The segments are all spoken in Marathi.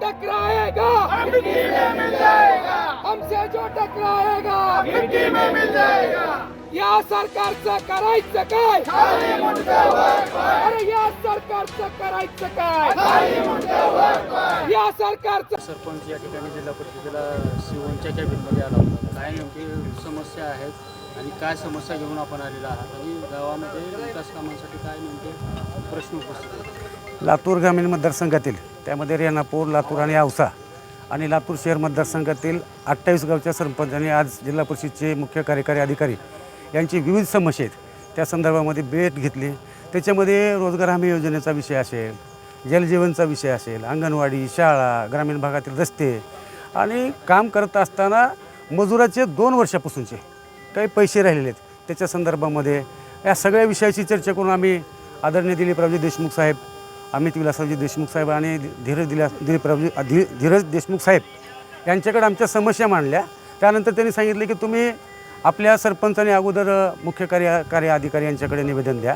टकराएगा? हमसे जो टकराएगा? या सरकारचं करायचं काय अरे या सरकारचं करायचं काय या सरकारचं सरपंच या ठिकाणी जिल्हा परिषदेला शिवणच्या कॅबिनमध्ये आला होता. काय नेमकी समस्या आहेत आणि काय समस्या घेऊन आपण आलेला आहात आणि गावामध्ये विकास कामांसाठी काय नेमके प्रश्न उपस्थित लातूर ग्रामीण मतदारसंघातील त्यामध्ये रेणापूर लातूर आणि औसा आणि लातूर शहर मतदारसंघातील अठ्ठावीस गावच्या सरपंचांनी आज जिल्हा परिषदचे मुख्य कार्यकारी अधिकारी यांची विविध समस्या आहेत त्या संदर्भामध्ये भेट घेतली. त्याच्यामध्ये रोजगार हमी योजनेचा विषय असेल जलजीवनचा विषय असेल अंगणवाडी शाळा ग्रामीण भागातील रस्ते आणि काम करत असताना मजुराचे दोन वर्षापासूनचे काही पैसे राहिलेले आहेत. त्याच्या संदर्भामध्ये या सगळ्या विषयाची चर्चा करून आम्ही आदरणीय दिलीपरावजी देशमुख साहेब अमित विलासरावजी देशमुख साहेब आणि धीरज दिला दिलीपरावजी धी धीरज देशमुख साहेब यांच्याकडे आमच्या समस्या मांडल्या. त्यानंतर त्यांनी सांगितले की तुम्ही आपल्या सरपंचाने अगोदर मुख्य कार्य कार्य अधिकारी यांच्याकडे निवेदन द्या.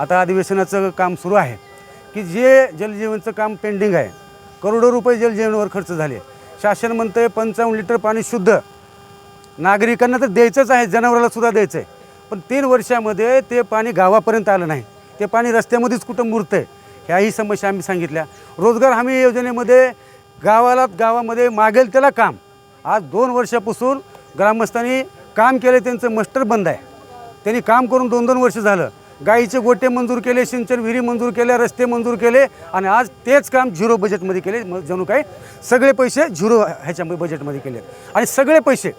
आता अधिवेशनाचं काम सुरू आहे की जे जलजीवनचं काम पेंडिंग आहे. करोडो रुपये जलजीवनवर खर्च झाले. शासन म्हणतंय पंचावन्न लिटर पाणी शुद्ध. नागरिकांना तर द्यायचंच आहे जनावराला सुद्धा द्यायचं आहे पण तीन वर्षामध्ये ते पाणी गावापर्यंत आलं नाही. ते पाणी रस्त्यामध्येच कुठं मुरतं आहे ह्याही समस्या आम्ही सांगितल्या. रोजगार हमी योजनेमध्ये गावाला गावामध्ये मागेल त्याला काम. आज दोन वर्षापासून ग्रामस्थांनी काम केले त्यांचं मस्टर बंद आहे. त्यांनी काम करून दोन दोन वर्ष झालं. गाईचे गोटे मंजूर केले सिंचन विहिरी मंजूर केल्या रस्ते मंजूर केले आणि आज तेच काम झिरो बजेटमध्ये केले. मग जणू काय सगळे पैसे झिरो ह्याच्या बजेटमध्ये केले. आणि सगळे पैसे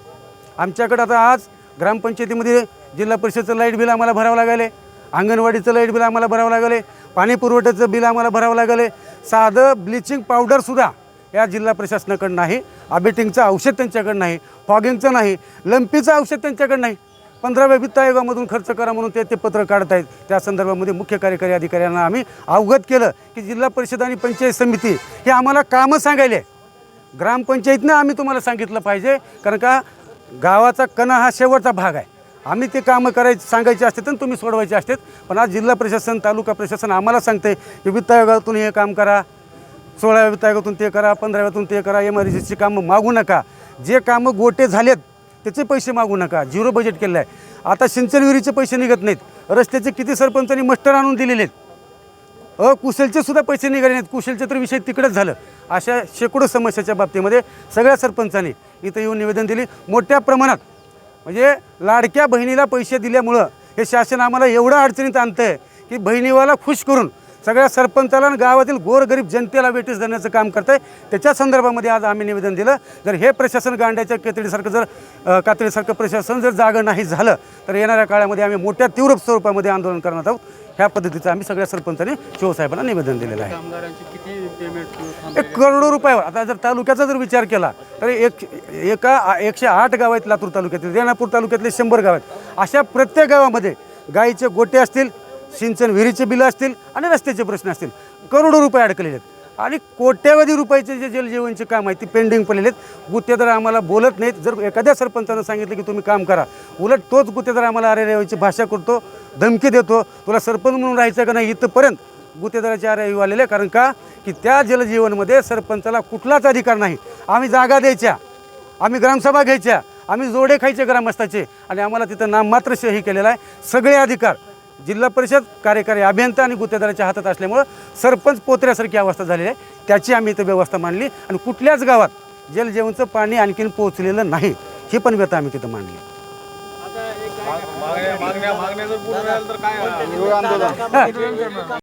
आमच्याकडं आता आज ग्रामपंचायतीमध्ये जिल्हा परिषदचं लाइट बिल आम्हाला भरावं लागले अंगणवाडीचं लाइट बिल आम्हाला भरावं लागले पाणी पुरवठ्याचं बिल आम्हाला भरावं लागले. साधं ब्लिचिंग पावडरसुद्धा या जिल्हा प्रशासनाकडं नाही अबेटिंगचं औषध त्यांच्याकडं नाही फॉगिंगचं नाही लंपीचं औषध त्यांच्याकडं नाही. पंधराव्या वित्त आयोगामधून खर्च करा म्हणून ते ते पत्र काढत आहेत त्या संदर्भामध्ये मुख्य कार्यकारी अधिकाऱ्यांना आम्ही अवगत केलं की जिल्हा परिषद आणि पंचायत समिती हे आम्हाला कामं सांगायले. ग्रामपंचायतनं आम्ही तुम्हाला सांगितलं पाहिजे कारण का गावाचा कणा हा शेवटचा भाग आहे. आम्ही ते कामं करायचे सांगायचे असते तर तुम्ही सोडवायचे असतात पण आज जिल्हा प्रशासन तालुका प्रशासन आम्हाला सांगते की वित्त आयोगातून हे काम करा. सोळाव्या वित्त आयोगातून ते करा पंधराव्यातून ते करा एम आर कामं मागू नका. जे कामं गोटे झालेत त्याचे पैसे मागू नका. झिरो बजेट केलं आहे आता सिंचन विहिरीचे पैसे निघत नाहीत. रस्त्याचे किती सरपंचांनी मस्टर आणून दिलेले आहेत. अकुशलचे सुद्धा पैसे निघाले नाहीत. कुशलचे तर विषय तिकडेच झालं. अशा शेकडो समस्याच्या बाबतीमध्ये सगळ्या सरपंचांनी इथं येऊन निवेदन दिले. मोठ्या प्रमाणात म्हणजे लाडक्या बहिणीला पैसे दिल्यामुळं हे शासन आम्हाला एवढं अडचणीत आणतं आहे की बहिणीवाला खुश करून सगळ्या सरपंचाला आणि गावातील गोरगरीब जनतेला वेटीस देण्याचं काम करत आहे त्याच्या संदर्भामध्ये आज आम्ही निवेदन दिलं. जर हे प्रशासन गांड्याच्या केतडीसारखं जर कातडीसारखं प्रशासन जर जागं नाही झालं तर येणाऱ्या काळामध्ये आम्ही मोठ्या तीव्र स्वरूपामध्ये आंदोलन करणार आहोत. ह्या पद्धतीचं आम्ही सगळ्या सरपंचांनी शिवसाहेबांना निवेदन दिलेलं आहे. एक करोडो रुपयावर. आता जर तालुक्याचा जर विचार केला तर एक एका एकशे आठ गाव आहेत लातूर तालुक्यातील रेणापूर तालुक्यातले शंभर गाव आहेत. अशा प्रत्येक गावामध्ये गाईचे गोटे असतील सिंचन विहिरीचे बिलं असतील आणि रस्त्याचे प्रश्न असतील. करोडो रुपये अडकलेले आहेत. आणि कोट्यावधी रुपयाचे जे जलजीवनचे काम आहे ती पेंडिंग पडलेले आहेत. गुत्तेदार आम्हाला बोलत नाहीत. जर एखाद्या सरपंचानं सांगितलं की तुम्ही काम करा उलट तोच गुत्तेदार आम्हाला अरे रेवायची भाषा करतो धमकी देतो. तुला सरपंच म्हणून राहायचं का नाही इथंपर्यंत? गुत्तेदाराचे आरे येऊ आलेले कारण का? की त्या जलजीवनमध्ये सरपंचाला कुठलाच अधिकार नाही. आम्ही जागा द्यायच्या आम्ही ग्रामसभा घ्यायच्या आम्ही जोडे खायचे ग्रामस्थाचे. आणि आम्हाला तिथं नाममात्र हे केलेलं आहे. सगळे अधिकार जिल्हा परिषद कार्यकारी अभियंता आणि गुत्तेदाराच्या हातात असल्यामुळं सरपंच पोत्र्यासारखी अवस्था झालेली आहे. त्याची आम्ही इथं व्यवस्था मांडली आणि कुठल्याच गावात जलजीवनचं पाणी आणखीन पोहोचलेलं नाही ही पण व्यथा आम्ही तिथं मांडली. काय मागण्या मागण्या मागण्या जर पूर्ण झाल्या तर काय आंदोलन.